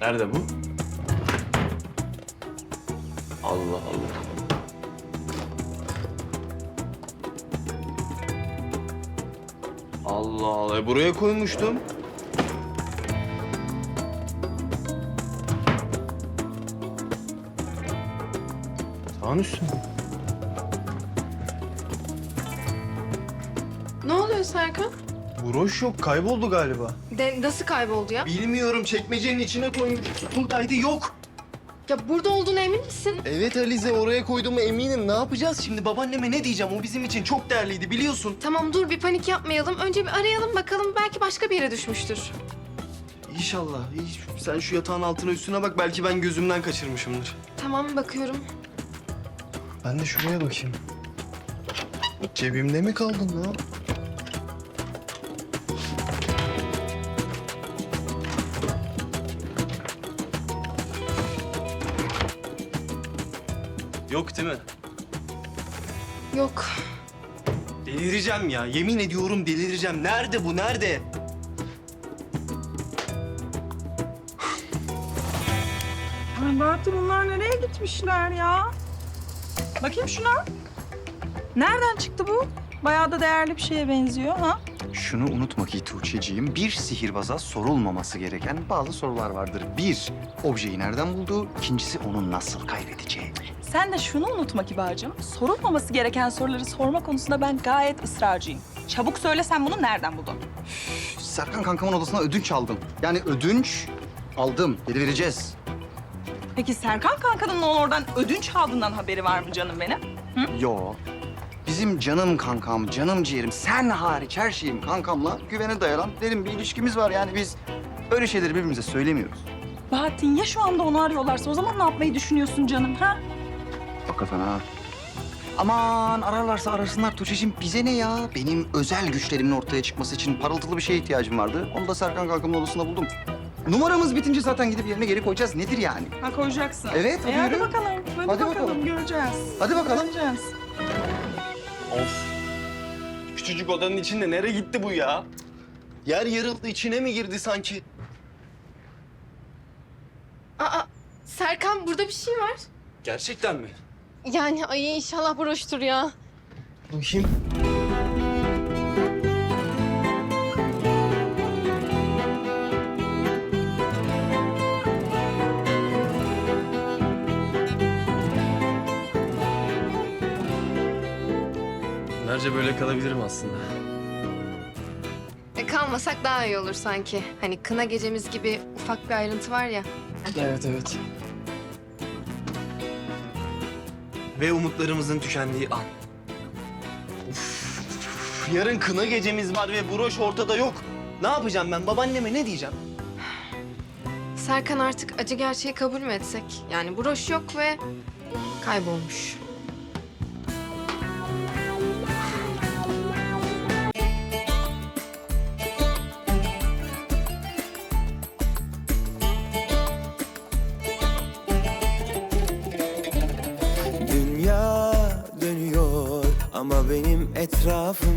Nerede bu? Allah Allah. Allah Allah. Buraya koymuştum. Sağın üstüne. Ne oluyor Serkan? Broş yok. Kayboldu galiba. De, nasıl kayboldu ya? Bilmiyorum. Çekmecenin içine koymuş. Buradaydı yok. Ya burada olduğuna emin misin? Evet Alize oraya koyduğuma eminim. Ne yapacağız şimdi? Babaanneme ne diyeceğim? O bizim için çok değerliydi biliyorsun. Tamam dur bir panik yapmayalım. Önce bir arayalım bakalım belki başka bir yere düşmüştür. İnşallah. İyi. Sen şu yatağın altına üstüne bak. Belki ben gözümden kaçırmışımdır. Tamam bakıyorum. Ben de şuraya bakayım. Cebimde mi kaldın lan? Yok değil mi? Yok. Delireceğim ya. Yemin ediyorum delireceğim. Nerede bu? Nerede? Ay Bahattin bunlar nereye gitmişler ya? Bakayım şuna. Nereden çıktı bu? Bayağı da değerli bir şeye benziyor ha? Şunu unutma ki Tuğçe'ciğim, bir sihirbaza sorulmaması gereken bazı sorular vardır. Bir, objeyi nereden bulduğu, ikincisi onu nasıl kaybedeceği. Sen de şunu unutma Kibar'cığım. Sorulmaması gereken soruları sorma konusunda ben gayet ısrarcıyım. Çabuk söyle sen bunu nereden buldun? Serkan kankamın odasına ödünç aldım. Yani ödünç aldım, geri vereceğiz. Peki Serkan kankanın oradan ödünç aldığından haberi var mı canım benim? Yo, bizim canım kankam, canım ciğerim, sen hariç her şeyim kankamla güvene dayanan derin bir ilişkimiz var. Yani biz öyle şeyleri birbirimize söylemiyoruz. Bahattin ya şu anda onu arıyorlarsa o zaman ne yapmayı düşünüyorsun canım ha? Hakikaten ha. Aman ararlarsa arasınlar Tuğçe'cim bize ne ya? Benim özel güçlerimin ortaya çıkması için parıltılı bir şeye ihtiyacım vardı. Onu da Serkan kankamın odasında buldum. Numaramız bitince zaten gidip yerine geri koyacağız. Nedir yani? Ha koyacaksın. Evet, E, hadi hadi yürü. bakalım. Hadi, Hadi bakalım. bakalım. göreceğiz. Hadi bakalım. Göreceğiz. Of. Küçücük odanın içinde nereye gitti bu ya? Yer yarıldı. içine mi girdi sanki? Aa Serkan burada bir şey var. Gerçekten mi? Yani ay inşallah broştur ya. Bakayım. Günlerce böyle kalabilirim aslında. E, kalmasak daha iyi olur sanki. Hani kına gecemiz gibi ufak bir ayrıntı var ya. Evet, evet. Ve umutlarımızın tükendiği an. Uf, yarın kına gecemiz var ve broş ortada yok. Ne yapacağım ben? Babaanneme ne diyeceğim? Serkan artık acı gerçeği kabul mü etsek? Yani broş yok ve kaybolmuş. Ama benim etrafım